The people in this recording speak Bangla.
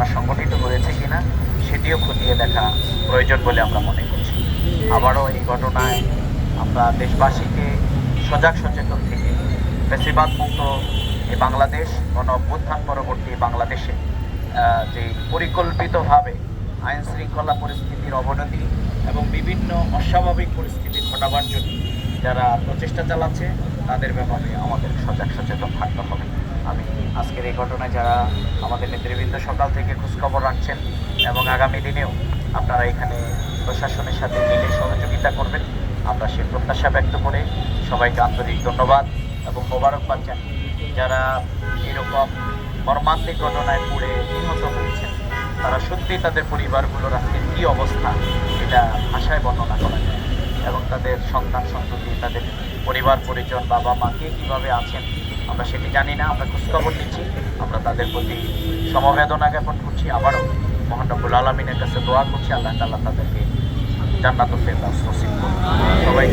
ঘটনা সংঘটিত হয়েছে কিনা, সেটিও খতিয়ে দেখা প্রয়োজন বলে আমরা মনে করছি। আবারও এই ঘটনায় আমরা দেশবাসীকে সজাগ সচেতন থেকে বেশিরভাগ মুক্ত এই বাংলাদেশ, গণ অভ্যুত্থান পরবর্তী বাংলাদেশে যে পরিকল্পিতভাবে আইন শৃঙ্খলা পরিস্থিতির অবনতি এবং বিভিন্ন অস্বাভাবিক পরিস্থিতি ঘটাবার জন্য যারা প্রচেষ্টা চালাচ্ছে, তাদের ব্যাপারে আমাদের সজাগ সচেতন থাকতে হবে। আমি আজকের এই ঘটনায় যারা আমাদের নেতৃবৃন্দ সকাল থেকে খোঁজখবর রাখছেন এবং আগামী দিনেও আপনারা এখানে প্রশাসনের সাথে মিলে সহযোগিতা করবেন। আমরা সে প্রত্যাশা ব্যক্ত করে সবাইকে আন্তরিক ধন্যবাদ এবং মোবারকবাদ জানাই যারা এরকম মর্মান্তিক ঘটনায় পড়ে নিহত হয়েছেন, তারা সত্যি তাদের পরিবারগুলোর আজকে কী অবস্থা এটা ভাষায় বর্ণনা করা যায়। এবং তাদের সন্তান সন্ততি তাদের পরিবার, পরিজন বাবা মা কে কীভাবে আছেন, আমরা সেটি জানি না। আমরা খোঁজখবর নিচ্ছি। আমরা তাদের প্রতি সমবেদনা জ্ঞাপন করছি আবারও। মহানবুল আলমিনের কাছে দোয়া করছি, আল্লাহ তাল্লাহ তাদেরকে জান্নাত ফেরদাস নসিব সবাই